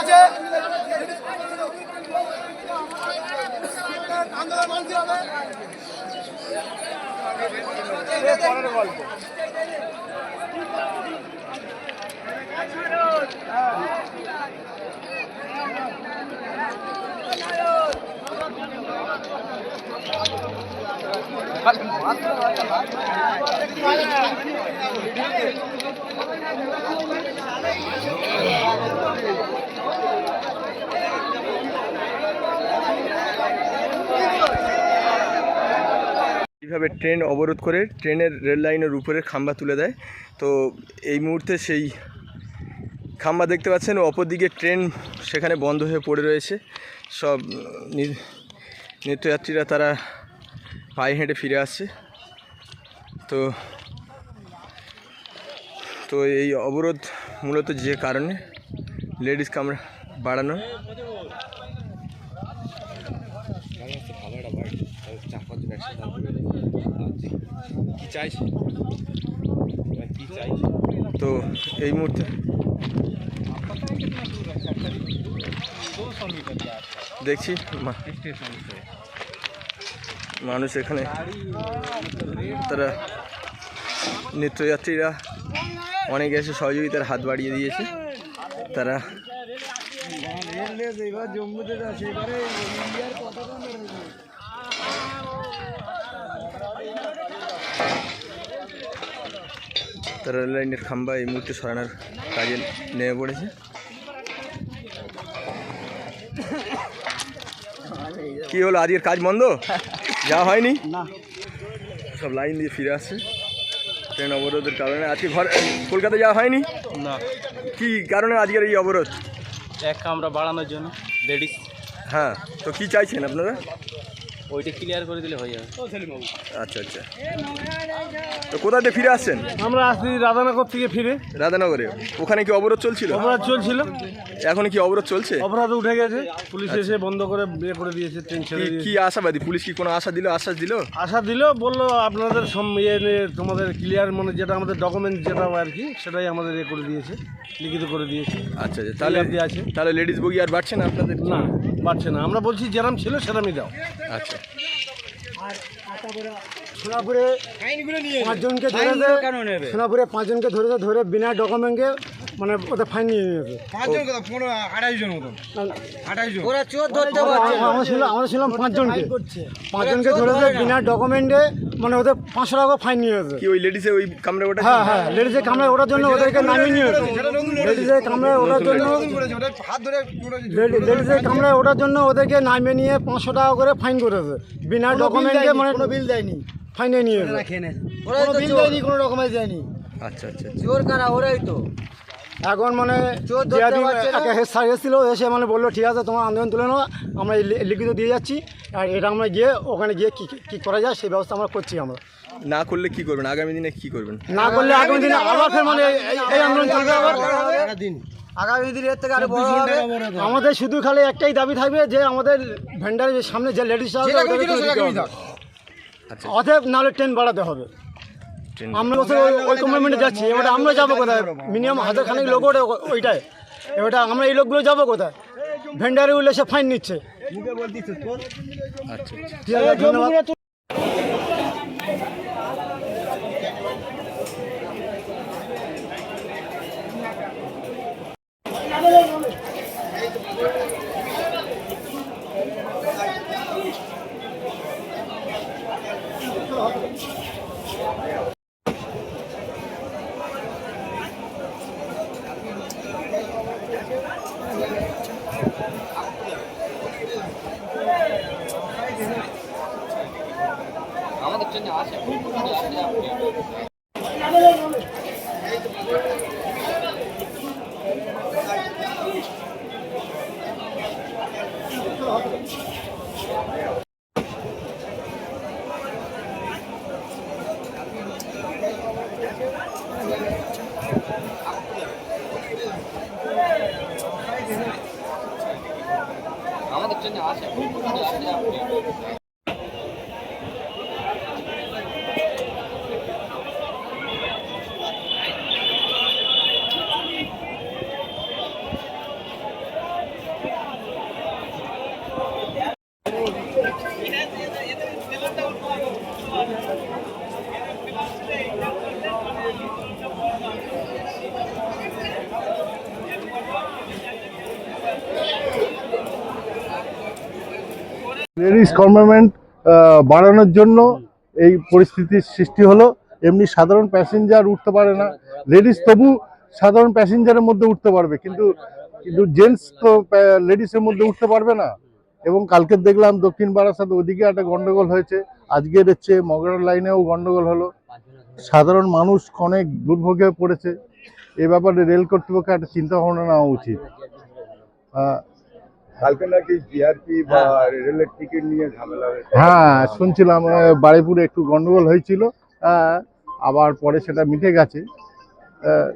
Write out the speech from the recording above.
আছে। আন্দোলন মানতে হবে গল্প এইভাবে ট্রেন অবরোধ করে, ট্রেনের রেল লাইনের উপরের খাম্বা তুলে দেয়। তো এই মুহূর্তে সেই খাম্বা দেখতে পাচ্ছেন, অপরদিকে ট্রেন সেখানে বন্ধ হয়ে পড়ে রয়েছে। সব নিত্যযাত্রীরা তারা পায়ে হেঁটে ফিরে আসছে। তো তো এই অবরোধ মূলত যে কারণে লেডিস কামরা বাড়ানো তো এই মুহূর্তে দেখছি মানুষ এখানে তারা নিত্যযাত্রীরা অনেক এসে সহযোগিতার হাত বাড়িয়ে দিয়েছে। তারা রেল লাইনের খাম্বা এই মুহূর্তে সরানোর কাজে নেমে পড়েছে। কি হলো আজকের কাজ বন্ধ? যাওয়া হয়নি? সব লাইন দিয়ে ফিরে আসছে। ট্রেন অবরোধের কারণে আজকে ঘর কলকাতা যাওয়া হয়নি? না। কি কারণে আজকের এই অবরোধ? এক কামরা বাড়ানোর জন্য লেডিস। হ্যাঁ তো কি চাইছেন আপনারা? ওইটা ক্লিয়ার করে দিলে হয়ে যাবে। আচ্ছা আচ্ছা। তো কোথা থেকে ফিরে আসছেন? আমরা আসছি রাধানগর থেকে ফিরে। রাধানগরে। ওখানে কি অবরোধ চলছিল? অপরাধ চলছিল। এখন কি অবরোধ চলছে? অপরাধ উঠে গেছে। পুলিশ এসে বন্ধ করে বিয়ে করে দিয়েছে ট্রেন ছেড়ে কি দিয়েছে। কি আশাবাদী? পুলিশ কি কোনো আশা দিল আশ্বাস দিল? আশা দিল বলল আপনাদের সম ইয়ে নিয়ে তোমাদের ক্লিয়ার মানে যেটা আমাদের ডকুমেন্ট যেটা আর কি সেটাই আমাদের ইয়ে করে দিয়েছে লিখিত করে দিয়েছে। আচ্ছা আচ্ছা। তাহলে Clear দিয়ে আছে। তাহলে লেডিস বগি আর বাড়ছে না আপনাদের? না। পারছে না। আমরা বলছি যেরাম ছিল সেরামই দাও। আচ্ছা। সোনাপুরে পাঁচজনকে ধরে সোনাপুরে পাঁচজনকে ধরেছে ধরে বিনা ডকুমেন্টে মানে ওদের ফাইন নিয়ে নিয়েছে আমরা ছিলাম পাঁচজনকে। পাঁচজনকে ধরে বিনা ডকুমেন্টে মানে ওদের পাঁচশো টাকা ফাইন নিয়েছে কি ওই লেডিসে ওই কামরা ওটা হ্যাঁ হ্যাঁ লেডিসের কামড়ে ওঠার জন্য ওদেরকে নামিয়ে নিয়ে নিয়েছে লেডিসের কামড়ে ওঠার জন্য হাত ধরে লেডি- লেডিসের কামড়ে ওঠার জন্য ওদেরকে নামিয়ে নিয়ে পাঁচশো টাকা করে ফাইন করেছে। বিনা ডকুমেন্টে মানে কোনো বিল দেয়নি। ফাইনে নিয়েছে কোনো বিল দেয়নি কোনো ডকুমেন্ট দেয়নি। আচ্ছা আচ্ছা জোর কারা ওরাই তো। এখন মানে এসেছিল এসে মানে বলল ঠিক আছে তোমার আন্দোলন তুলে নেওয়া আমরা লি- লিখিত দিয়ে যাচ্ছি আর এটা আমরা গিয়ে ওখানে গিয়ে কী কী করা যায় সেই ব্যবস্থা আমরা করছি আমরা। না করলে কি করবেন? আগামী দিনে কি করবেন? না করলে আগামী দিনে আবার ফের মানে এই- আন্দোলন চলবে আবার। আগামী দিন। এর থেকে আরও বড় হবে। আমাদের শুধু খালি একটাই দাবি থাকবে যে আমাদের ভেন্ডারের সামনে যে লেডিস আচ্ছা অতএব নাহলে ট্রেন বাড়াতে হবে। আমরা বছর ওই- কমিটমেন্টে যাচ্ছি এবার আমরা যাব কোথায়? মিনিমাম হাজার খানেক লোক ওটা ওইটায় এবার আমরা এই লোকগুলো যাব কোথায়? ভেন্ডারে উঠলে সে ফাইন নিচ্ছে। আচ্ছা। ধন্যবাদ। আমাদের জন্য আসে আমাদের জন্য আসে লেডিস কমিটমেন্ট বাড়ানোর জন্য এই পরিস্থিতির সৃষ্টি হলো। এমনি সাধারণ প্যাসেঞ্জার উঠতে পারে না। লেডিস তবু সাধারণ প্যাসেঞ্জারের মধ্যে উঠতে পারবে, কিন্তু কিন্তু জেন্টস তো লেডিসের মধ্যে উঠতে পারবে না। এবং কালকে দেখলাম দক্ষিণ বারাসাত ওদিকে একটা গন্ডগোল হয়েছে। আজকের হচ্ছে মগরার লাইনেও গন্ডগোল হলো। সাধারণ মানুষ অনেক দুর্ভোগে পড়েছে। এ ব্যাপারে রেল কর্তৃপক্ষের একটা চিন্তা ভাবনা নেওয়া উচিত। কালকে নাকি জিআরপি বা রেলের টিকিট নিয়ে ঝামেলা হয়েছে। হ্যাঁ শুনছিলাম বাড়িপুরে একটু গন্ডগোল হয়েছিল আবার পরে সেটা মিটে গেছে আহ,